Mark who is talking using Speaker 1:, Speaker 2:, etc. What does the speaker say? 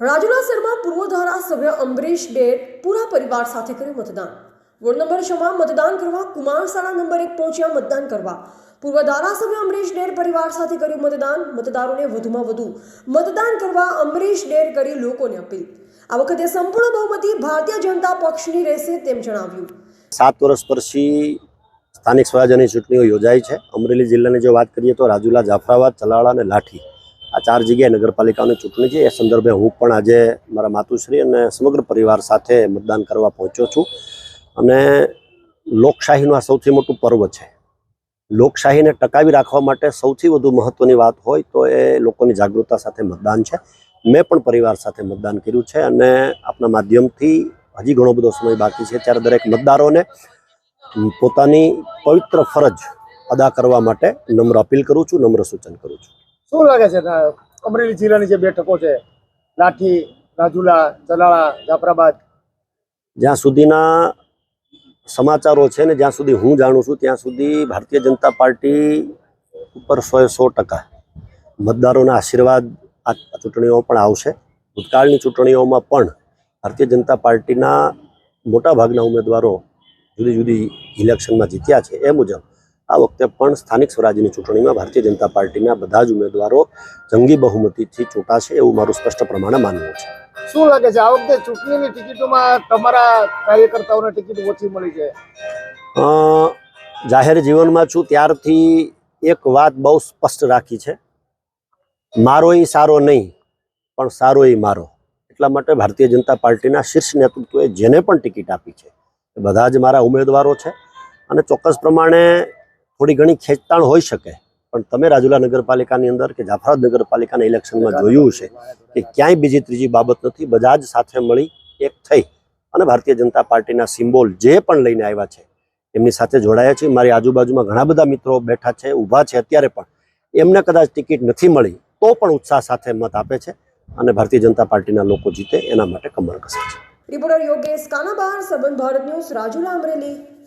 Speaker 1: રાજુલાસરમાં પૂર્વ ધારાસભ્ય અમરીશ ડેર પૂરા પરિવાર સાથે કર્યું મતદાન. વોર્ડ નંબર છમાં મતદાન કરવા કુમાર શાળા નંબર એક પહોંચ્યા મતદાન કરવા. પૂર્વ ધારાસભ્ય અમરીશ ડેર પરિવાર સાથે કર્યું મતદાન. મતદારોને વધુમાં વધુ મતદાન કરવા અમરીશ ડેર કરી લોકોને અપીલ. આ વખતે સંપૂર્ણ બહુમતી ભારતીય જનતા પક્ષની રહેશે તેમ જણાવ્યું.
Speaker 2: સાત વર્ષ પછી સ્થાનિક સ્વરાજ્યની ચૂંટણીઓ યોજાઈ છે. અમરેલી જિલ્લાની જો વાત કરીએ તો રાજુલા, જાફરાબાદ, ચલાળા અને લાઠી. આ ચાર જગ્યાએ નગરપાલિકાની ચૂંટણી છે. એ સંદર્ભે હું પણ આજે મારા માતુશ્રી અને સમગ્ર પરિવાર સાથે મતદાન કરવા પહોંચ્યો છું. અને લોકશાહીનું આ સૌથી મોટું પર્વ છે. લોકશાહીને ટકાવી રાખવા માટે સૌથી વધુ મહત્વની વાત હોય તો એ લોકોની જાગૃતતા સાથે મતદાન છે. મેં પણ પરિવાર સાથે મતદાન કર્યું છે અને આપના માધ્યમથી હજી ઘણો બધો સમય બાકી છે. ત્યારે દરેક મતદારોને પોતાની પવિત્ર ફરજ અદા કરવા માટે નમ્ર અપીલ કરું છું, નમ્ર સૂચન કરું છું.
Speaker 3: શું લાગે છે? અમરેલી જિલ્લાની જે બેઠકો છે, લાઠી, રાજુલા, ચલાળા, જાફરાબાદ.
Speaker 2: જ્યાં સુધીના સમાચારો છે ને, જ્યાં સુધી હું જાણું છું, ત્યાં સુધી ભારતીય જનતા પાર્ટી ઉપર સો સો ટકા મતદારોના આશીર્વાદ આ ચૂંટણીઓ પણ આવશે. ભૂતકાળની ચૂંટણીઓમાં પણ ભારતીય જનતા પાર્ટીના મોટા ભાગના ઉમેદવારો જુદી જુદી ઇલેક્શનમાં જીત્યા છે. એ મુજબ આ વખતે પણ સ્થાનિક સ્વરાજ્યની ચૂંટણીમાં ભારતીય જનતા પાર્ટીના બધા જ ઉમેદવારો જંગી બહુમતીથી ચૂંટાશે એવું મારું સ્પષ્ટ પ્રમાણે માનવું છે.
Speaker 3: શું લાગે છે? આ વખતે ચૂંટણીની ટિકિટોમાં તમારા કાર્યકર્તાઓને ટિકિટ ઓછી મળી છે?
Speaker 2: જાહેર જીવનમાં છું ત્યારથી એક વાત બહુ સ્પષ્ટ રાખી છે. મારો એ સારો નહીં પણ સારો એ મારો. એટલા માટે ભારતીય જનતા પાર્ટીના શીર્ષ નેતૃત્વએ જેને પણ ટિકિટ આપી છે એ બધા જ મારા ઉમેદવારો છે. અને ચોક્કસ પ્રમાણે થોડી ઘણી ખેંચતાણ હોઈ શકે. પણ તમે રાજુલા નગરપાલિકાની અંદર કે જાફરાબાદ નગરપાલિકાના ઇલેક્શનમાં જોયું છે કે ક્યાંય બીજી ત્રીજી બાબત નથી. બધા જ સાથે મળી એક થઈ અને ભારતીય જનતા પાર્ટીના સિમ્બોલ જે પણ લઈને આવ્યા છે એમની સાથે જોડાયા છે મારી આજુબાજુમાં ઘણા બધા મિત્રો બેઠા છે ઊભા છે અત્યારે પણ. એમને કદાચ ટિકિટ નથી મળી તો પણ ઉત્સાહ સાથે મત આપે છે અને ભારતીય જનતા પાર્ટીના લોકો જીતે એના માટે કમર કસે છે.
Speaker 1: રિપોર્ટર યોગેશ કાનાબાર સંબંધ ભારત ન્યૂઝ રાજુલા અમરેલી.